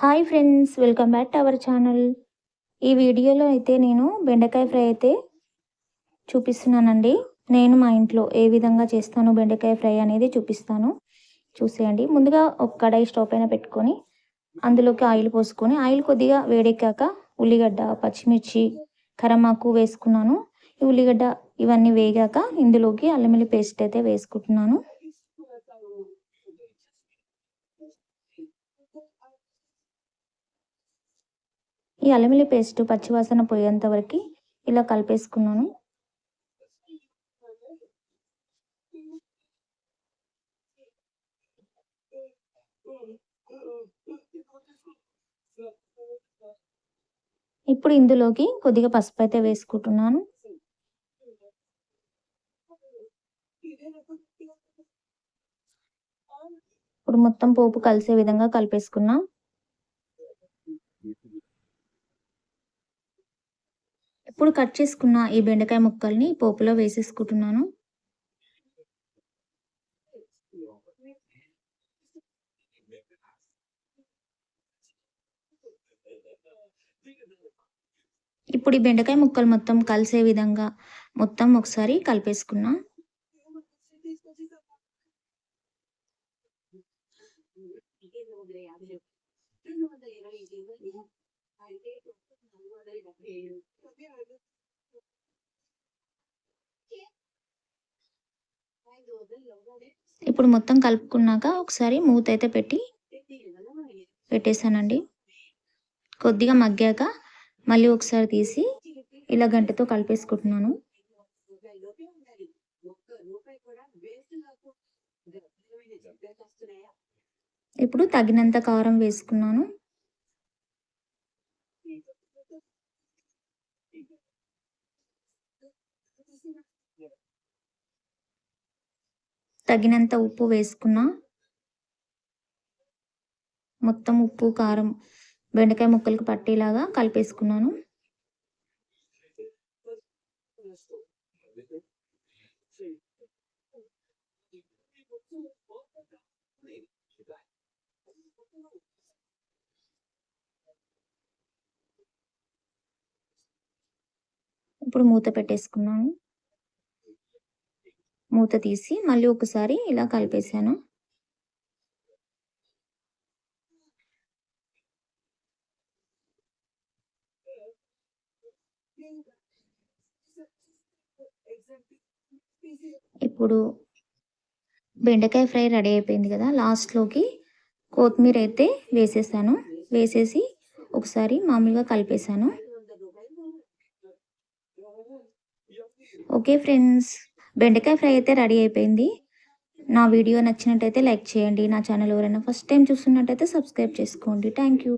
Hi friends welcome back to our channel. ఈ వీడియోలో అయితే నేను బెండకాయ ఫ్రై అయితే చూపిస్తున్నానండి. నేను మా ఇంట్లో ఏ విధంగా చేస్తాను బెండకాయ ఫ్రై అనేది చూపిస్తాను. చూసేయండి. ముందుగా ఒక కడాయి స్టవ్ పైన పెట్టుకొని అందులోకి ఆయిల్ పోసుకొని ఆయిల్ కొద్దిగా వేడెక్కాక ఉల్లిగడ్డ పచ్చిమిర్చి కరమాకు వేసుకున్నాను. ఈ ఉల్లిగడ్డ ఇవన్నీ వేగాక ఇందులోకి అల్లం పేస్ట్ అయితే వేసుకుంటున్నాను. ఈ అల్లం పేస్ట్ పచ్చివాసన పోయేంత వరకు ఇలా కలిపేసుకున్నాను. ఇప్పుడు ఇందులోకి కొద్దిగా పసుపు అయితే వేసుకుంటున్నాను. ఇప్పుడు మొత్తం పోపు కలిసే విధంగా కలిపేసుకున్నాను ఇప్పుడు కట్ చేసుకున్న ఈ బెండకాయ ముక్కల్ని పోపులో వేసేసుకుంటున్నాను. ఇప్పుడు ఈ బెండకాయ ముక్కలు మొత్తం కలిసే విధంగా మొత్తం ఒకసారి కలిపేసుకున్నా. ఇప్పుడు మొత్తం కలుపుకున్నాక ఒకసారి మూత అయితే పెట్టి పెట్టేశానండి. కొద్దిగా మగ్గాక మళ్ళీ ఒకసారి తీసి ఇలా గంటతో కలిపేసుకుంటున్నాను. ఇప్పుడు తగినంత కారం వేసుకున్నాను. తగినంత ఉప్పు వేసుకున్నా మొత్తం ఉప్పు కారం బెండకాయ ముక్కలకు పట్టేలాగా కలిపేసుకున్నాను. ఇప్పుడు మూత పెట్టేసుకున్నాను. మూత తీసి మళ్ళీ ఒకసారి ఇలా కలిపేసాను ఇప్పుడు బెండకాయ ఫ్రై రెడీ అయిపోయింది కదా లాస్ట్లోకి కొత్తిమీర అయితే వేసేసాను. వేసేసి ఒకసారి మామూలుగా కలిపేసాను ఓకే ఫ్రెండ్స్ బెండకాయ ఫ్రై అయితే రెడీ అయిపోయింది. నా వీడియో నచ్చినట్టయితే లైక్ చేయండి. నా ఛానల్ ఎవరైనా ఫస్ట్ టైం చూస్తున్నట్టయితే సబ్స్క్రైబ్ చేసుకోండి. Thank you.